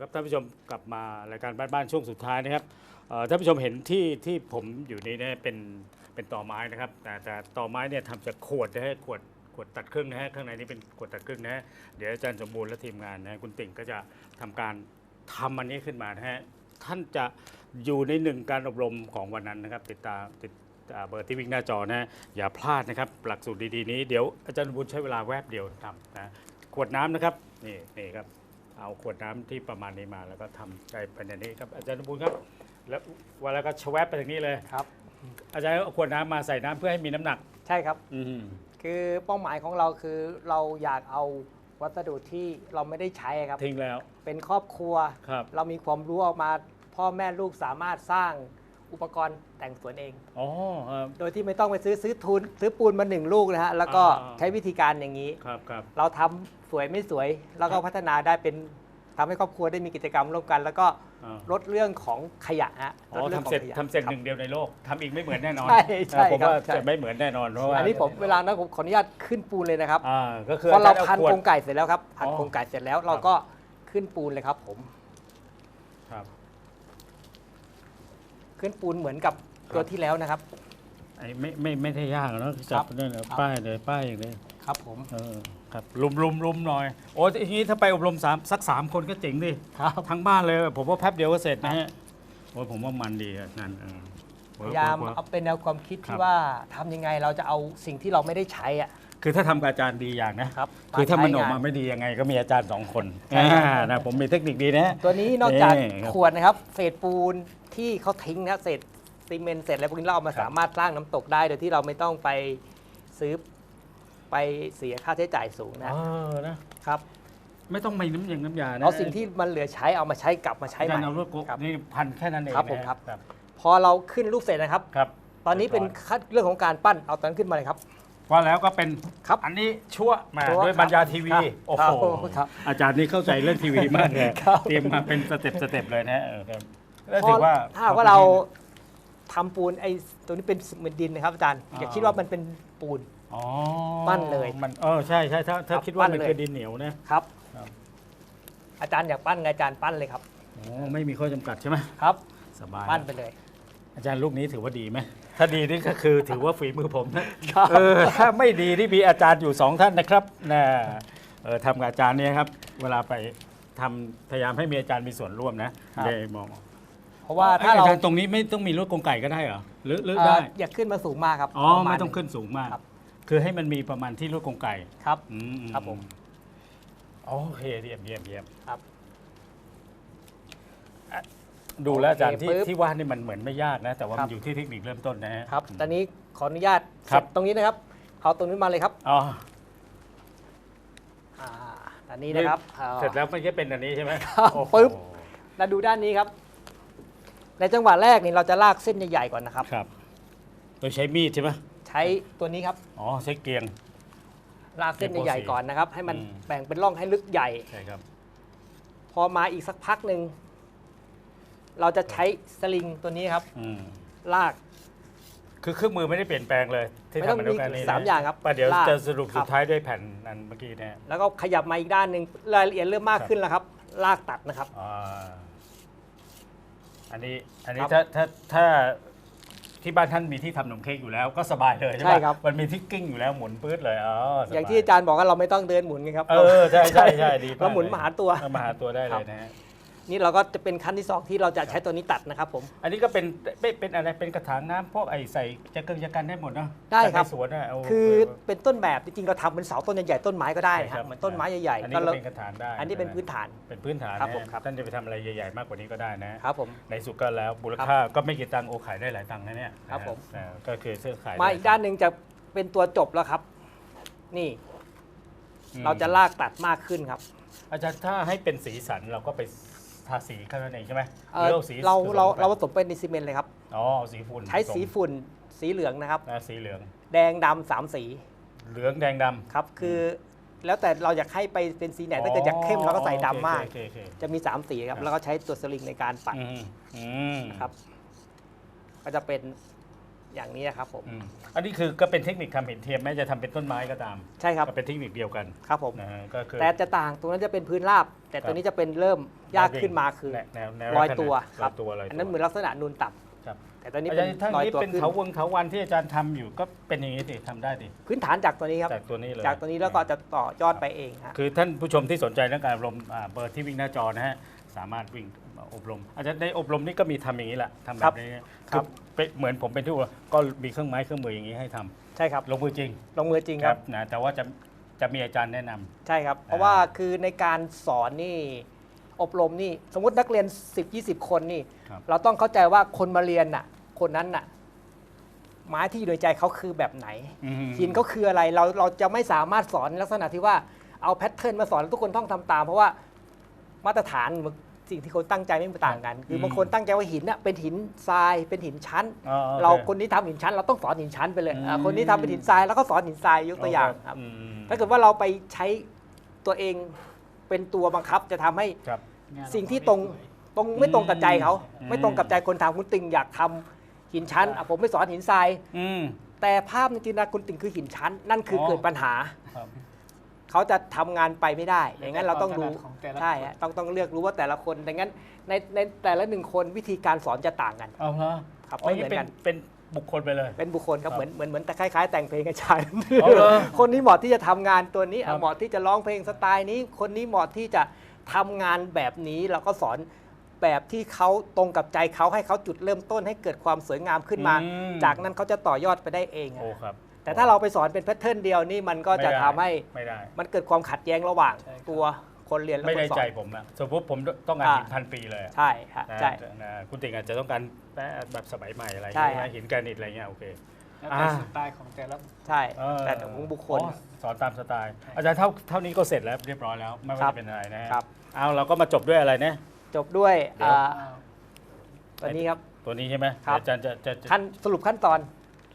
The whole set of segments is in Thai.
ครับท่านผู้ชมกลับมารายการบ้านบ้านช่วงสุดท้ายนะครับท่านผู้ชมเห็นที่ที่ผมอยู่นี่เนี่ยเป็นเป็นต่อไม้นะครับ แต่แต่ต่อไม้เนี่ยทำจากขวดนะฮะขวดขวดตัดครึ่งนะฮะข้างในนี้เป็นขวดตัดครึ่งนะฮะเดี๋ยวอาจารย์สมบูรณ์และทีมงานนะคุณติ่งก็จะทำการทำอันนี้ขึ้นมานะฮะท่านจะอยู่ในหนึ่งการอบรมของวันนั้นนะครับ ติดตามติดเบอร์ที่วิ่งหน้าจอนะฮะอย่าพลาดนะครับ หลักสูตรดีๆนี้เดี๋ยวอาจารย์บูรณ์ใช้เวลาแวบเดียวทำนะขวดน้ำนะครับนี่นี่ครับ เอาขวดน้ำที่ประมาณนี้มา แล้วก็ทำใจเป็นอย่างนี้ครับอาจารย์นุบูลครับ แล้วเวลาก็ชแวบไปทางนี้เลยครับ อาจารย์เอาขวดน้ำมาใส่น้ำเพื่อให้มีน้ำหนัก ใช่ครับอืมคือเป้าหมายของเราคือเราอยากเอาวัสดุที่เราไม่ได้ใช้ครับทิ้งแล้ว เป็นครอบครัวครับเรามีความรู้ออกมา พ่อแม่ลูกสามารถสร้าง อุปกรณ์แต่งสวนเอง อ๋อครับ โดยที่ไม่ต้องไปซื้อซื้อทุนซื้อปูนมาหนึ่งลูกนะฮะแล้วก็อ่า ใช้วิธีการอย่างนี้ ครับครับ เราทำสวยไม่สวย แล้วก็พัฒนาได้เป็นทำให้ครอบครัวได้มีกิจกรรมร่วมกัน แล้วก็อ่า ลดเรื่องของขยะฮะอ๋อลดองทำเสร็จของขยะ ทำเสร็จคบหนึ่งเดียวในโลกทำอีกไม่เหมือนแน่นอนใช่ใช่เออผมครับว่าใช่ จะไม่เหมือนแน่นอนเพราะว่าอันนี้ผมเวลานั้นผมขออนุญาตขึ้นปูนเลยนะครับอ่าก็คือพอเราจย์พันขวดกรงไก่เสร็จแล้วครับพันอ๋อกรงไก่เสร็จแล้วเราก็ขึ้นปูนเลยครับผม ครับ ขึ้นปูนเหมือนกับตัวที่แล้วนะครับ ไอ้ไม่ไม่ไม่ได้ยากหรอกเนอะจับนั่นเอาป้ายเลยป้ายอย่างนี้ครับผมเออครับลุมลุมลุมหน่อย โอ้ทีนี้ถ้าไปอบรมสามสักสามคนก็เจ๋งดิ ครับ ทั้งบ้านเลยผมว่าแป๊บเดียวก็เสร็จนะฮะโอ้ยผมว่ามันดีอะนั่นเออพยายามเวิร์กเวิร์ก เอาเป็นแนวความคิดครัที่บ ว่าทำยังไงเราจะเอาสิ่งที่เราไม่ได้ใช้อะคือถ้าทำกับอาจารย์ดีอย่างนะครับคือถ้ามันออกใช้งมาไม่ดียังไงก็มีอาจารย์สองคนใช่ครับ อ่านะผมมีเทคนิคดีนะ ตัวนี้นอกจากนี่ครับ ขวดนะครับเศษปูน ที่เขาทิ้งนะเศษซีเมนต์เศษอะไรพวกนี้เราเอามาครับ สามารถสร้างน้ำตกได้ โดยที่เราไม่ต้องไปซื้อไปเสียค่าใช้จ่ายสูงนะเออนะครับไม่ต้องมีน้ำยงน้ำยานะเอาสิ่งที่มันเหลือใช้เอามาใช้กลับมาใช้อาใหจารม่ย์เอาลูกกบครับนี่พันแค่นั้นเองครับผมนะครับ ครับพอเราขึ้นรูปเสร็จนะครับ ครับตอนนี้เป็นคัดเรื่องของการปั้นเอาตอนนั้นขึ้นมาเลยครับ ว่าแล้วก็เป็นครับอันนี้ชั่วมาชั่วด้วยบัญญาทีวี ครับโอ้ครับโหครับอาจารย์นี่เข้าใจเรื่องทีวีมากเลยครับ เตรียมมาเป็นสเต็ปสเต็ปเลยนะเออครับ แล้วพอถือว่าถ้าหากว่าเราทำปูนไอ้ตัวนี้เป็นเหมือนดินนะครับอาจารย์อ่าอย่าคิดว่ามันเป็นปูน อ๋อปั้นเลยมันเออใช่ใช่ถ้าถ้าครับคิดว่ามันปั้นเลย คือดินเหนียวนะครับ ครับอาจารย์อยากปั้นไงอาจารย์ปั้นเลยครับ โอ้ไม่มีข้อจำกัดใช่ไหมครับ สบายปั้นไปเลย อาจารย์ลูกนี้ถือว่าดีไหมถ้าดีนี่ก็คือถือว่าฝีมือผมนะครับ เออถ้าไม่ดีที่มีอาจารย์อยู่สองท่านนะครับนะเออทำกับอาจารย์เนี่ยครับ เวลาไปทำพยายามให้มีอาจารย์มีส่วนร่วมนะครับ ได้มอง เพราะว่าถ้าเราอจรย์ตรงนี้ไม่ต้องมีรถกรงไก่ก็ได้เหรอหรือหรือเอ่อได้อย่าขึ้นมาสูงมากครับอ๋อประาณ ไม่ต้องขึ้นสูงมาก ครับ คือให้มันมีประมาณที่รถกรงไก่ครับ อืมครับผม โอเคเยี่ยมเยี่ยมเยี่ยมครับอะดูแล้วอาจารย์ที่โอเคปึ๊บ ที่ว่านี่มันเหมือนไม่ยากนะ แต่ว่าครัมันบอยู่ที่เทคนิคเริ่มต้นนะฮะ ครับ ตอนนี้ขออนุญาตครับ เสจตรงนี้นะครับ เอาตรงนี้มาเลยครับอ๋ออ่าอันนี้นะครับอา เสร็จแล้วมันก็เป็นอันนี้ใช่ไหมครับโอ้โหปึ๊บเราดูด้านนี้ครับ ในจังหวะแรกนี่เราจะลากเส้นใหญ่ๆก่อนนะครับ ครับ โดยใช้มีดใช่ไหมใช้ตัวนี้ครับอ๋อใช้เกรียง ลากเส้นใหญ่ๆก่อนนะครับ ให้มันอืม แบ่งเป็นร่องให้ลึกใหญ่ ใช่ครับ พอมาอีกสักพักหนึ่งเราจะใช้สลิงตัวนี้ครับ อืมลาก คือเครื่องมือไม่ได้เปลี่ยนแปลงเลยที่ไม่ต้องทำมาด้วยกันมีนี่นะสามอย่างครับประเดี๋ยวลากจะสรุปครัสุบ ดท้ายด้วยแผ่นอันเมื่อกี้นะฮะแล้วก็ขยับมาอีกด้านหนึ่งรายละเอียดเริ่มมากครับขึ้นแล้วครับ ลากตัดนะครับ อ่า อันนี้อันนี้ครับถ้าถ้าถ้าที่บ้านท่านมีที่ทำขนมเค้กอยู่แล้วก็สบายเลยใช่ใช่ปะครับ มันมีที่กิ้งอยู่แล้วหมุนปื๊ดเลยอ๋อสบอย่างที่อาจารย์บอกว่าเราไม่ต้องเดินหมุนไงครับเออใช่ใช่ใช่ดีกเราหมุนมาหาตัว เออมาหาตัวได้เลยนะฮะ นี่เราก็จะเป็นขั้นที่สองที่เราจะใช้ตัวนี้ตัดนะครับผม อันนี้ก็เป็นเป็นเป็นอะไรเป็นกระถางน้ำพวกไอ้ใส่จะเกิงจะกันได้หมดเนาะได้ครับในสวนอะเาคือเป็นต้นแบบจริงๆเราทำเป็นเสาต้นใหญ่ๆต้นไม้ก็ได้ใช่ครับเหมือนต้นไม้ใหญ่อันๆนี้ก็ก็เราเป็นกระถางได้อันนี้เป็นใช่ไหมพื้นฐาน เป็นพื้นฐานครับนะผมครับ ท่านจะไปทำอะไรใหญ่ๆมากกว่านี้ก็ได้นะ ครับผม ในสุดก็แล้วมูลค่าก็ไม่กี่ตังค์โอขายได้หลายตังค์นะเนี่ยครับผม นะฮะก็คือซื้อขายมาอีกด้านหนึ่งจะเป็นตัวจบแล้วครับ นี่อืมเราจะลากตัดมากขึ้นครับ อาจารย์ถ้าให้เป็นสีสันเราก็ไป ทาสีแค่นั้นเองใช่ไหมเอ่อหรือสีเราผสมเราข้ไปเราผสมเป็นในซีเมนต์เลยครับ อ๋อเอาสีฝุ่นใช้สีผสมฝุ่นสีเหลืองนะครับนะสีเหลือง แดงดำสามสีเหลืองแดงดำครับคือแล้วแต่เราอยากให้ไปเป็นสีไหนถ้าเกิดอยากเข้มเราก็ใส่ดำมาก โอเคโอเคโอเค จะมี 3 สีครับครับแล้วก็ใช้ตัวสลิงในการปัดอืมอืมนะครับ ก็จะเป็น อย่างนี้ครับผม อืมอันนี้คือก็เป็นเทคนิคทำหินเทียมแม้จะทำเป็นต้นไม้ก็ตามใช่ครับก็เป็นเทคนิคเดียวกันครับผม นะฮะก็คือ แต่จะต่างตรงนั้นจะเป็นพื้นราบ แต่ตัวนี้จะเป็นเริ่มยากขึ้นมาคือแนวแนวแนวลอยตัวลักษณะครับลอยตัวลอยตัวอันนั้นเหมือนลักษณะนูนต่ำครับแต่ตัวนี้อาเป็จารนย์ถ้าลอยนี้ตัวเป็นขึ้นเถาวงเถาวันที่อาจารย์ทำอยู่ก็เป็นอย่างนี้สิทำได้ดิพื้นฐานจากตัวนี้ครับจากตัวนี้เลยจากตัวนี้แล้วก็จะต่อยอดไปเองฮะ คือท่านผู้ชมที่สนใจเรื่องการอบรมอ่าเบอร์ที่วิ่งหน้าจอนะฮะ สามารถวิ่งอบรม อาจารย์ในอบรมนี่ก็มีทำอย่างนี้แหละทำแบบนี้ครับอเป็นเหมือนผมเป็นที่ว่าก็มีเครื่องไม้เครื่องมืออย่างนี้ให้ทำใช่ครับลงมือจริงลงมือจริงครับนะแต่ว่าจะจะมีอาจารย์แนะนำใช่ครับ เพราะว่าคือในการสอนนี่อบรมนี่สมมตินักเรียน 10 20 คนนี่ครับเราต้องเข้าใจว่าคนมาเรียนน่ะ คนนั้นน่ะไม้ที่อยู่ในใจเขาคือแบบไหนอืมหินเขาคืออะไรเราเราจะไม่สามารถสอนลักษณะที่ว่าเอาแพทเทิร์นมาสอนแล้วทุกคนต้องทำตาม เพราะว่า มาตรฐานสิ่งที่คนตั้งใจไม่ต่างกัน คือบางคนตั้งใจว่าหินน่ะเป็นหินทรายเป็นหินชั้นอ๋อโอเราคนนี้ทำหินชั้น เราต้องสอนหินชั้นไปเลยอ่าอืมคนนี้ทำเป็นหินทรายแล้วก็สอนหินทรายยกตัวอย่างครับอืมถ้าเกิดว่าเราไปใช้ตัวเองเป็นตัวบังคับจะทำให้ครับสิ่งที่ตรงตรงไม่ตรงกับใจเขาอืมไม่ตรงกับใจคนทำคุณติงอยากทำหินชั้นอะผมไม่สอนหินทรายอืมแต่ภาพในจินตนาคุณติงคือหินชั้น นั่นคือออเกิดปัญหาครับ เขาจะทำงานไปไม่ได้ อย่างนั้นเราต้องรู้ความถนัดของแต่ละใช่ฮะต้องต้องเลือกรู้ว่าแต่ละคนดังนั้นในในแต่ละหนึ่งคนวิธีการสอนจะต่างกันเอาละครับอ๋อไม่เหมือนเป็นกันเป็นบุคคลไปเลย เป็นบุคคลครับครับเหมือนเหมือนเหมือนแต่คล้ายๆ แต่งเพลงอาจารย์เอาเหรอคนนี้เหมาะที่จะทำงานตัวนี้ครัอะบเหมาะที่จะร้องเพลงสไตล์นี้ คนนี้เหมาะที่จะทำงานแบบนี้เราก็สอนแบบที่เขาตรงกับใจเขาให้เขาจุดเริ่มต้นให้เกิดความสวยงามขึ้นมาอืมจากนั้นเขาจะต่อยอดไปได้เองอะโอ้ครับ แต่ถ้าเราไปสอนเป็นแพทเทิร์นเดียวนี่มันก็จะไม่ได้ทำให้ไม่ได้ มันเกิดความขัดแย้งระหว่างใช่ครับ ตัวคนเรียนและไม่คได้นสอใจน ผมอะสมมติผมต้องการอ่า หินพันปีเลยอะใช่ฮะนะใช่ นะคุณติ่งอาจจะต้องการแปะแบบสมัยใหม่อะไรใช่อย่างเงี้ยฮะหินแกรนิตอะไรเงี้ยโอเค แล้วแต่อ่า สไตล์ของแต่ละใช่ เออแต่ของบุคคล อ๋อสอนตามสไตล์ อาจารย์เท่าเท่านี้ก็เสร็จแล้วเรียบร้อยแล้ว ไม่ครัว่าบจะเป็นอะไรนะฮะครับ เอาเราก็มาจบด้วยอะไรนะ จบด้วยเดี๋ยว อ่าอ่าตัวนี้ครับ ตัวนี้ใช่ไหมครับเดี๋ยวอาจารย์จะจะจะขั้นสรุปขั้นตอน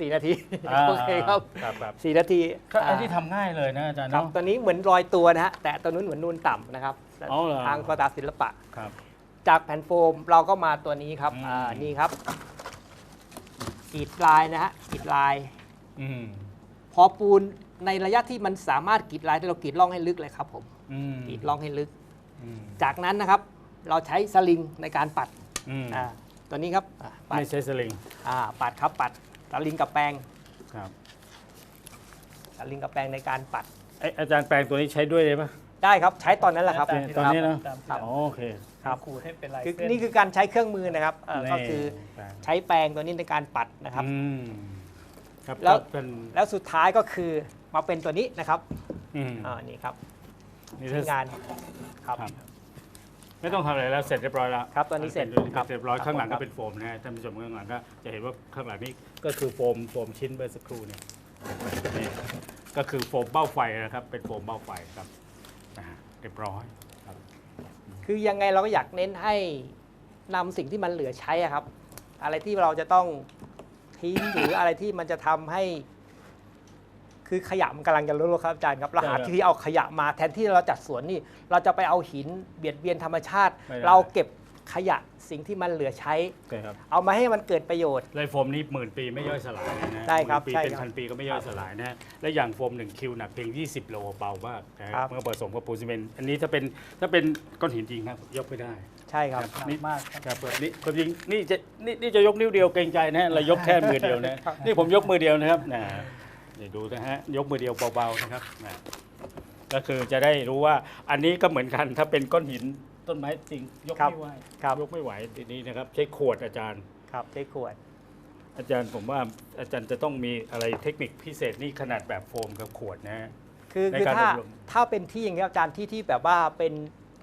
4นาทีอ่าโอเคครับครับครับ4นาทีก็อันที่อ่าทำง่ายเลยนะอาจารย์ครับเนาะตัวนี้เหมือนรอยตัวนะฮะแต่ตัวนู้นเหมือนนูนต่ำนะครับอ๋อเหรอ ทางภาษาศิลปะ ครับ จากแผ่นโฟมเราก็มาตัวนี้ครับอืม อ่านี่ครับกรีดลายนะฮะกรีดลาย อืมพอปูนในระยะที่มันสามารถกรีดลายได้เรากรีดร่องให้ลึกเลยครับผมอืมกรีดร่องให้ลึก อืมจากนั้นนะครับ เราใช้สลิงในการปัดอืมอ่าตัวนี้ครับอ่าปัดไม่ใช่สลิงอ่าปัดครับปัด สลิงกับแปรงครับสลิงกับแปรงในการปัดไอยอาจารย์แปลงตัวนี้ใช้ด้วยได้ปะ ได้ครับใช้ตอนนั้นแหละครับตามที่ตอนนี้นะ ตามที่ครับเราอ๋อโอเคครับ ขูดให้เป็นลายคือเส้นนี่คือการใช้เครื่องมือนะครับเอ่อก็คือแปลงใช้แปรงตัวนี้ในการปัดนะครับ อืมครับแล้ว ก็เป็นแล้วสุดท้ายก็คือมาเป็นตัวนี้นะครับอืมอ่านี่ครับนี่ที่ถ้า งานครับ ครับ ไม่ต้องทำอะไรแล้วเสร็จเรียบร้อยแล้วครับตอนนี้เสร็จครับเรียบร้อยครับข้างหลังครัก็บเป็นโฟมนะฮะท่านผู้ชมข้างหลังก็จะเห็นว่าข้างหลังนี่ก็คือโฟมโฟมชิ้นเบอร์สักครู่เนี่ยนี่ก็คือโฟมเบ้าไฟนะครับ เป็นโฟมเบ้าไฟครับนะฮะเรียบร้อยครับ คือยังไงเราก็อยากเน้นให้นำสิ่งที่มันเหลือใช้อะครับ อะไรที่เราจะต้องทิ้งหรืออะไรที่มันจะทำให้ คือขยะมันกำลังจะลดลงครับอาจารย์ครับเราหาใช่ครับที่เอาขยะมาแทนที่เราจัดสวนนี่ เราจะไปเอาหินเบียดเบียนธรรมชาติ ไม่ได้ เราเก็บขยะสิ่งที่มันเหลือใช้โอเคครับเอามาให้มันเกิดประโยชน์เลยโฟมนี้หมื่นปีไม่ย่อยสลายนะฮะใช่ครับหมื่นปีใช่เป็นครับพันปีก็ไม่ย่อยสลายนะฮะและอย่างโฟม1คิวหนักเพียง 20 โลเบามากนะฮะครับ เมื่อผสมกับปูนซีเมนต์อันนี้ถ้าเป็นถ้าเป็นก้อนหินจริงนะยกไม่ได้ใช่ครับหนักมากครับครับแบบนี้ความจริงนี่จะนี่นี่จะยกนิ้วเดียวเกรงใจนะฮะเรายกแค่มือเดียวนะนี่ผมยกมือเดียวนะครับนะ นี่ดูนะฮะยกมือเดียวเบาๆนะครับนะก็คือจะได้รู้ว่าอันนี้ก็เหมือนกันถ้าเป็นก้อนหินต้นไม้จริง ยกครับไม่ไหวครับ ยกไม่ไหวทีนี้นะครับ ใช้ขวดอาจารย์ ครับใช้ขวด อาจารย์ผมว่าอาจารย์จะต้องมีอะไรเทคนิคพิเศษนี่ขนาดแบบโฟมกับขวดนะฮะ คือในคือการถ้าอบรม ถ้าเป็นที่อย่างนี้ยอาจารย์ที่ที่แบบว่าเป็น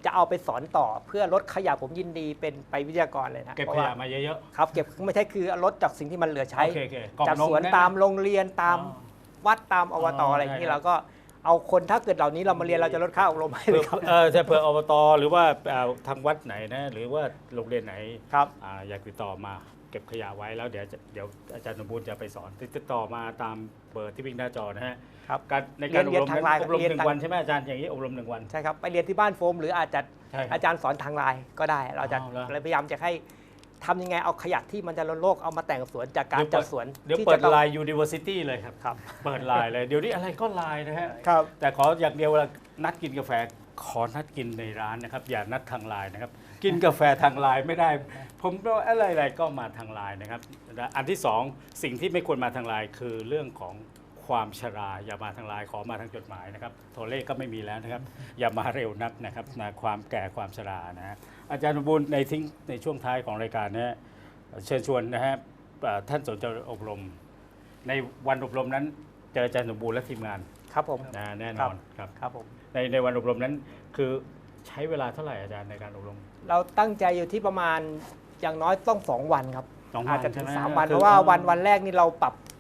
จะเอาไปสอนต่อเพื่อลดขยะผมยินดีเป็นไปวิทยากรเลยนะเก็บพขราะยะว่ามาเยอะ ครับเก็บไม่ใช่คือลดจากสิ่งที่มันเหลือๆใช้โอเคโอเคกล่องจากนมสวนได้ไหตามโรงเรียนตามอ๋อ วัดตามอบตอ๋อออะไรอย่างนี้ได้ครับเราก็เอาคนถ้าเกิดเหล่านี้เรามาเรียนเราจะลดค่าอบรมให้เลเผื่อยครับเออจะเผื่ออบตหรือว่าเอ่อทางวัดไหนนะหรือว่าโรงเรียนไหนครับอ่าอยากติดต่อมาเก็บขยะไว้แล้วเดี๋ยวจะเดี๋ยวอาจารย์สมบูรณ์จะไปสอนติดต่อมาตามเบอร์ที่วิ่งหน้าจอนะฮะครับการในการอบเรียนรมทางนั้นไลน์อบรมเรียนหนึ่ทางงวันใช่ไหมอาจารย์อย่างนี้อบรมหนึ่งวันใช่ครับไปเรียนที่บ้านโฟมหรืออาจจะใช่ครับอาจารย์สอนทางไลน์ก็ได้ เราจะอ๋อเหรอเราพยายามจะให้ ทำยังไงเอาขยะที่มันจะลดโลกเอามาแต่งสวนจากการเดี๋ยวเปิจัดดสวนเดี๋ยวที่เปิดจะต้องไลน์ University เลยครับครับ เปิดไลน์เลย เดี๋ยวนี้อะไรก็ไลน์นะฮะครับแต่ขออย่างเดียวเวลานัดกินกาแฟขอนัดกินในร้านนะครับ อย่านัดทางไลน์นะครับ กินกาแฟทางไลน์ไม่ได้ ผมก็อะไรๆก็มาทางไลน์นะครับและอันที่สองสิ่งที่ไม่ควรมาทางไลน์คือเรื่องของ ความชรา อย่ามาทางไลน์ขอมาทางจดหมายนะครับตัวเลขก็ไม่มีแล้วนะครับ อย่ามาเร็วนักนะครับนะความแก่ความชรานะฮะอาจารย์สมบูรณ์ในทิ้งในช่วงท้ายของรายการนะฮะเชิญชวนนะฮะเอ่อท่านสนใจอบรม ในวันอบรมนั้นเจออาจารย์สมบูรณ์และทีมงานครับผมนะแน่นครัอบนครับครับผมในในวันอบรมนั้นคือใช้เวลาเท่าไหร่อาจารย์ในการอบรม เราตั้งใจอยู่ที่ประมาณอย่างน้อยต้องสองวันครับสองวันอาจจะถึงใช่ไหมสามวันคือเพราะว่าอ๋อวันวันแรกนี่เราปรับปรับ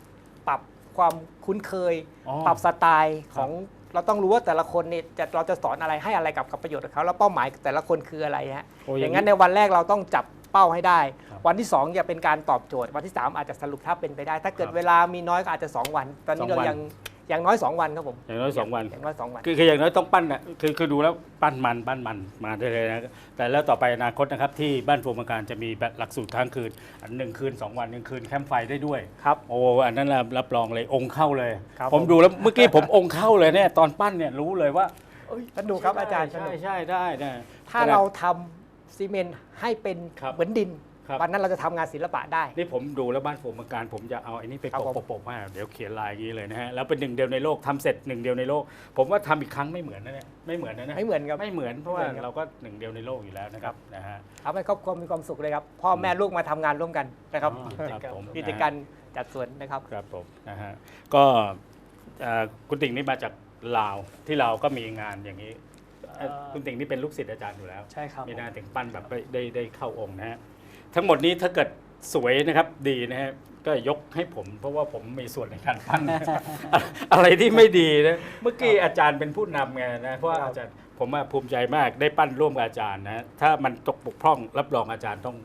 ความคุ้นเคย อ๋อ ปรับสไตล์ของเราต้องรู้ว่าแต่ละคนเนี่ยจะเราจะสอนอะไรให้อะไรกับกับประโยชน์กับเขาแล้วเป้าหมายแต่ละคนคืออะไรฮะโอ้อย่างนั้นในวันแรกเราต้องจับเป้าให้ได้ ครับวันที่2จะเป็นการตอบโจทย์ วันที่3อาจจะสรุปถ้าเป็นไปได้ ถ้าเกิดครับเวลามีน้อยก็อาจจะ2วัน ตอนนี้สองเราวัน ยัง อย่างน้อย 2 วันครับผมอย่างน้อยสองวัน อย่างน้อย2วัน คือคืออย่างน้อยต้องปั้นนะคือคือดูแล้วปั้นมันปั้นมันมาได้เลยนะแต่แล้วต่อไปอนาคตนะครับที่บ้านโฟมการจะมีแบบหลักสูตรค้างคืน อันหนึ่งคืนสองวันหนึ่งคืนแคมป์ไฟได้ด้วย ครับ โอ้อันนั้นรับรับรองเลยองค์เข้าเลย ครับผมผมดูแล้วเมื่อกี้ผมองค์เข้าเลยเนี่ยตอนปั้นเนี่ยรู้เลยว่าเอ้ยสนุกครับอาจารย์สใช่นุก ใช่ได้ได้ถ้าเราทำซีเมนต์ให้เป็นครับ เหมือนดิน ครับ วันนั้นเราจะทำงานศิลปะได้ นี่ผมดูแล้วบ้านโฟมการผมจะเอาไอ้นี่ไปครับโปะผมโปะๆๆมาเดี๋ยวเขียนลายอย่างนี้เลยนะฮะแล้วเป็นหนึ่งเดียวในโลกทำเสร็จหนึ่งเดียวในโลก ผมว่าทำอีกครั้งไม่เหมือนนะเนี่ยไม่เหมือนนะเนี่ยไม่เหมือนครับ ไม่เหมือนเพราะว่าไม่เหมือนครับ เราก็หนึ่งเดียวในโลกอยู่แล้วนะครับนะฮะ ทำให้ครอบครัวมีความสุขเลยครับ พ่อแม่ลูกมาทำงานร่วมกันนะครับอ๋อครับผม กิจการจัดสวนนะครับ ครับผมนะฮะก็เอ่อคุณติ่งนี่มาจากลาวที่ลาวก็มีงานอย่างนี้เอ่อเอ่อ คุณติ่งนี่เป็นลูกศิษย์อาจารย์อยู่แล้ว ใช่ครับมีหน้าถึงปั้นแบบได้ได้ได้เข้าองค์นะฮะ ทั้งหมดนี้ถ้าเกิดสวยนะครับดีนะฮะก็ยกให้ผม เพราะว่าผมมีส่วนในการปั้น อะไรที่ไม่ดีนะเมื่อกี้อาจารย์เป็นผู้นำไงนะเพราะว่าครับอาจารย์ผมว่าภูมิใจมากได้ปั้นร่วมกับอาจารย์นะถ้ามันตกบกพร่องรับรองอาจารย์ต้อง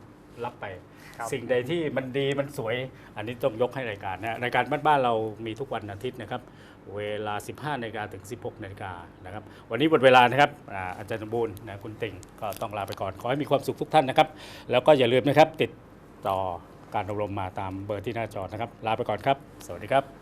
รับไปครับ สิ่งใดที่มันดีมันสวย อันนี้ต้องยกให้รายการนะรายการบ้านๆเรามีทุกวันอาทิตย์นะครับ เวลา 15นาฬิกาถึง 16นาฬิกานะครับวันนี้หมดเวลานะครับอาอาจารย์สมบูรณ์นะคุณติ่งก็ต้องลาไปก่อน ขอให้มีความสุขทุกท่านนะครับ แล้วก็อย่าลืมนะครับติดต่อการอบรมมาตามเบอร์ที่หน้าจอนะครับ ลาไปก่อนครับ สวัสดีครับ